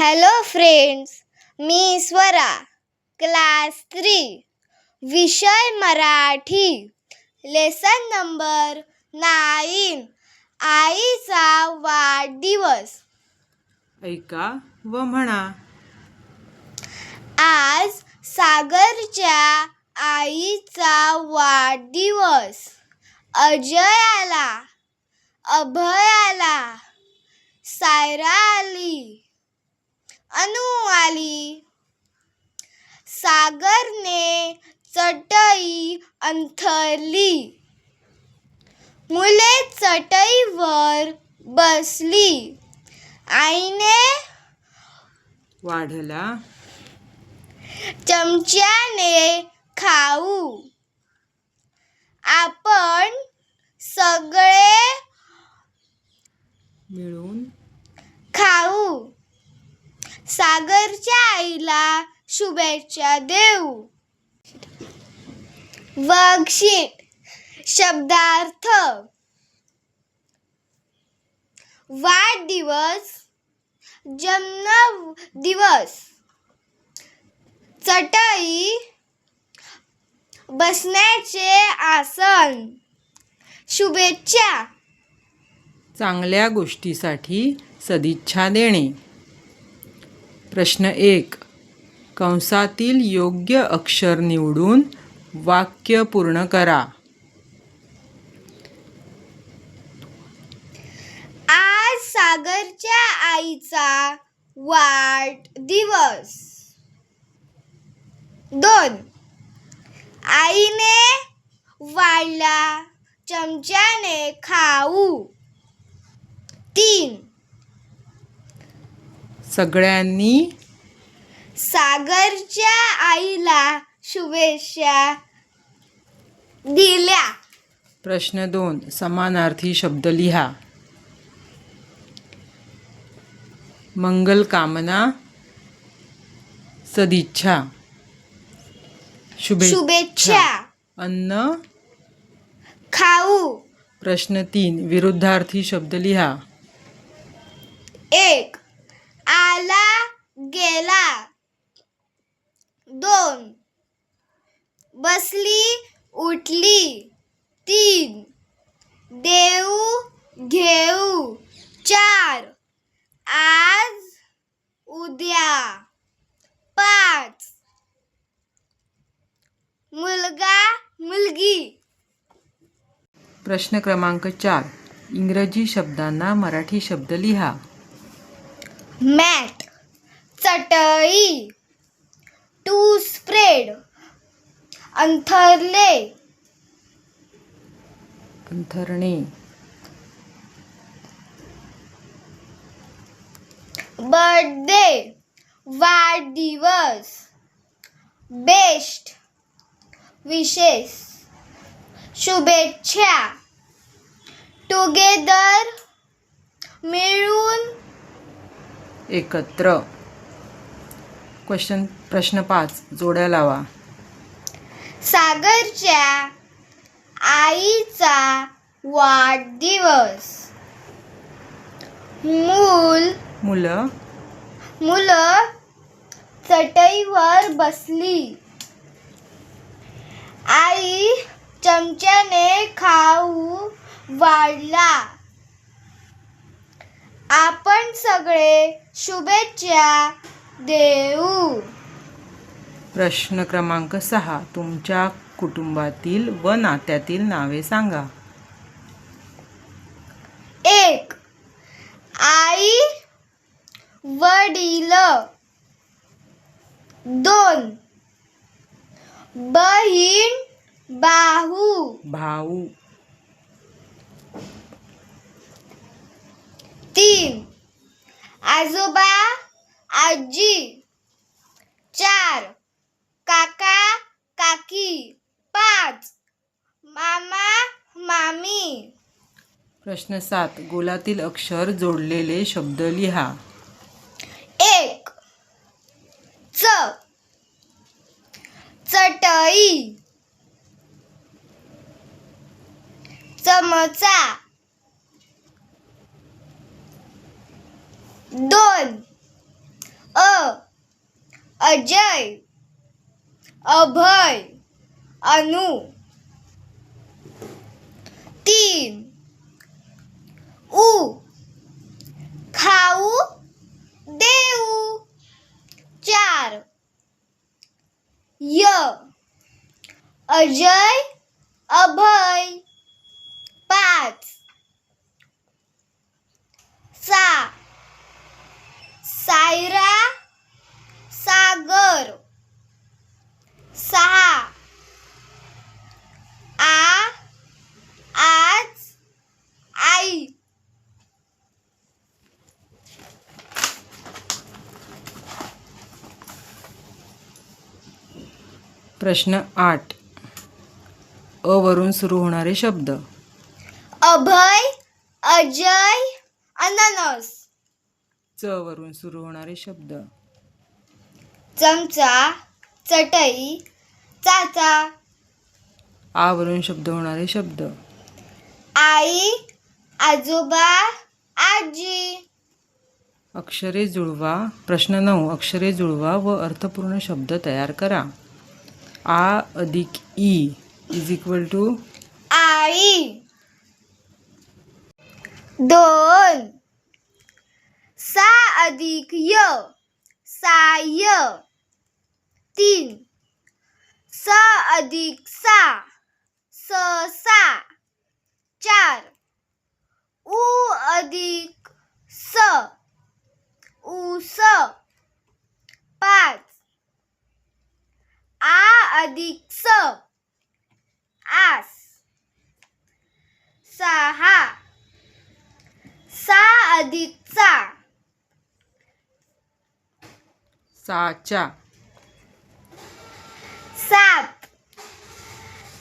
Hello friends मी Swara class three विषय Marathi. Lesson number nine आईचा वाढदिवस. ऐका व म्हणा. आज सागरच्या आईचा वाढदिवस. अजय आला अभय आला सायरा आली अनु आली. सागरने चटई अंथरली. मुले चटईवर बसली. आईने वाढला. चमच्याने खाऊ. आपण सगळे मिळून सागरच्या आईला शुभेच्छा देऊ. वर्कशीट शब्दार्थ. वाढदिवस जन्म दिवस चटई बसण्याचे आसन. शुभेच्छा. चांगल्या गोष्टीसाठी सदिच्छा देणे. प्रश्न एक. कंसातील योग्य अक्षर निवडून वाक्य पूर्ण करा. आज सागरच्या आईचा वाढदिवस. दोन. आईने वाढला चमच्याने खाऊ. तीन. सगळ्यांनी सागरच्या आईला शुभेच्छा दिल्या. प्रश्न दोन समानार्थी शब्द लिहा. मंगल कामना सदिच्छा. शुभेच्छा. अन्न. खाऊ. प्रश्न तीन विरुद्धार्थी शब्द लिहा. एक. आला गेला. दोन. बसली उठली. तीन. देऊ घेऊ. चार. आज उद्या. पाच. मुलगा मुलगी. प्रश्न क्रमांक चार. इंग्रजी शब्दांना मराठी शब्द लिहा. मॅट चटई टू स्प्रेड अंथरले. अंथरणे. बर्थडे वाढदिवस बेस्ट विशेष शुभेच्छा. टुगेदर मिळून एकत्र. क्वेश्चन प्रश्न पाच. जोड्या लावा. सागरच्या आईचा वाढदिवस. मूल मुलं. मुलं चटईवर बसली. आई चमच्याने खाऊ वाढला. आपण सगळे शुभेच्छा देऊ. प्रश्न क्रमांक सहा. तुमच्या कुटुंबातील व नात्यातील नावे सांगा. एक आई वडील. दोन बहीण बाहू भाऊ. तीन आजोबा आजी चार काका काकी पाच मामा मामी. प्रश्न सात गोलातील अक्षर जोडलेले शब्द लिहा. एक च चटई चमचा दोन. अ. अजय. अभय. अनु. तीन. उ. खाऊ. देऊ. चार. य. अजय. अभय. पाच. सा. सायरा सागर सहा आ आज आई. प्रश्न आठ. अ वरून सुरू होणारे शब्द. अभय अजय अननस. च वरून सुरू होणारे शब्द. चमचा चटई चाचा. आ वरून शब्द होणारे शब्द. आई आजोबा आजी. अक्षरे जुळवा प्रश्न नऊ. अक्षरे जुळवा व अर्थपूर्ण शब्द तयार करा. आ अधिक ई इज इक्वल टू? आई. दोन. सा अधिक य. साय तीन. स अधिक सा. स सा. चार. उ अधिक स. उस पाच. आ अधिक स. आस. सहा. सा अधिक चा साचा। सात।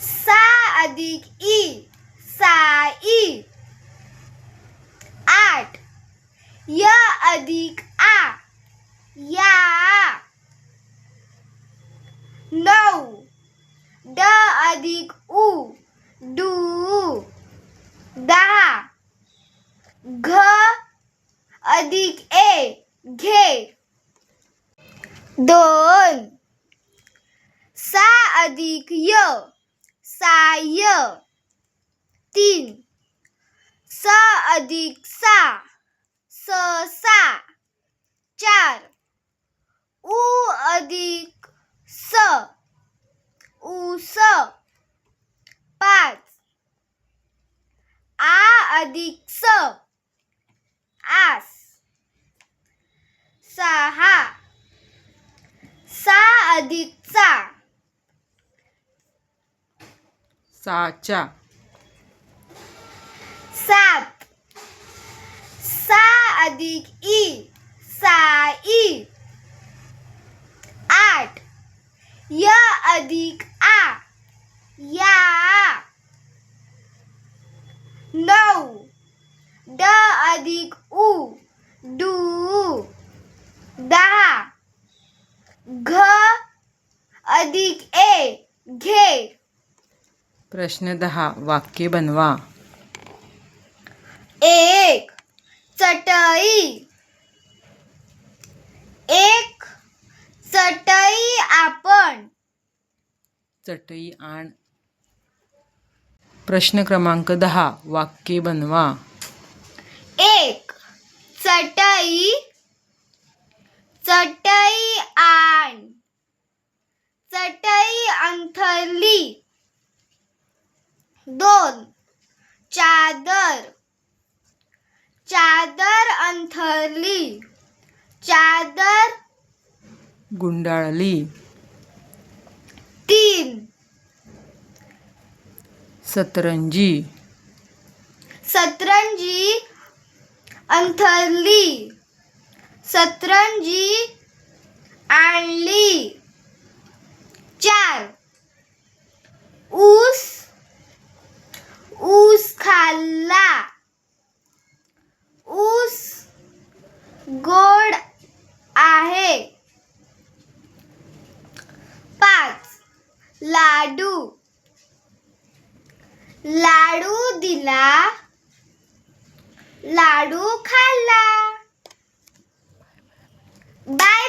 सा अधिक ई। साई आठ। य अधिक आ। या। नऊ। ड अधिक उ। डू दहा। घ अधिक ए। घे। दोन. सा अधिक य. साय तीन. स अधिक सा. स सा. चार. उ अधिक स. उस पाच. आ अधिक स. आस. सहा. सा अधिक चा साचा। सात। सा अधिक ई। साई आठ। य अधिक आ। या। नऊ ड अधिक उ। डू प्रश्न दहा. वाक्य बनवा. एक. चटई. एक. चटई आपण. चटई आण. प्रश्न क्रमांक दहा. वाक्य बनवा. एक. चटई. चटई आण. चटई अंथरली. दोन. चादर. चादर अंथरली. चादर गुंडाळली. तीन. सतरंजी. सतरंजी अंथरली. सतरंजी आणली. चार. ऊस ऊस खाल्ला ऊस गोड आहे. पाच. लाडू. लाडू दिला. लाडू खाल्ला. बाय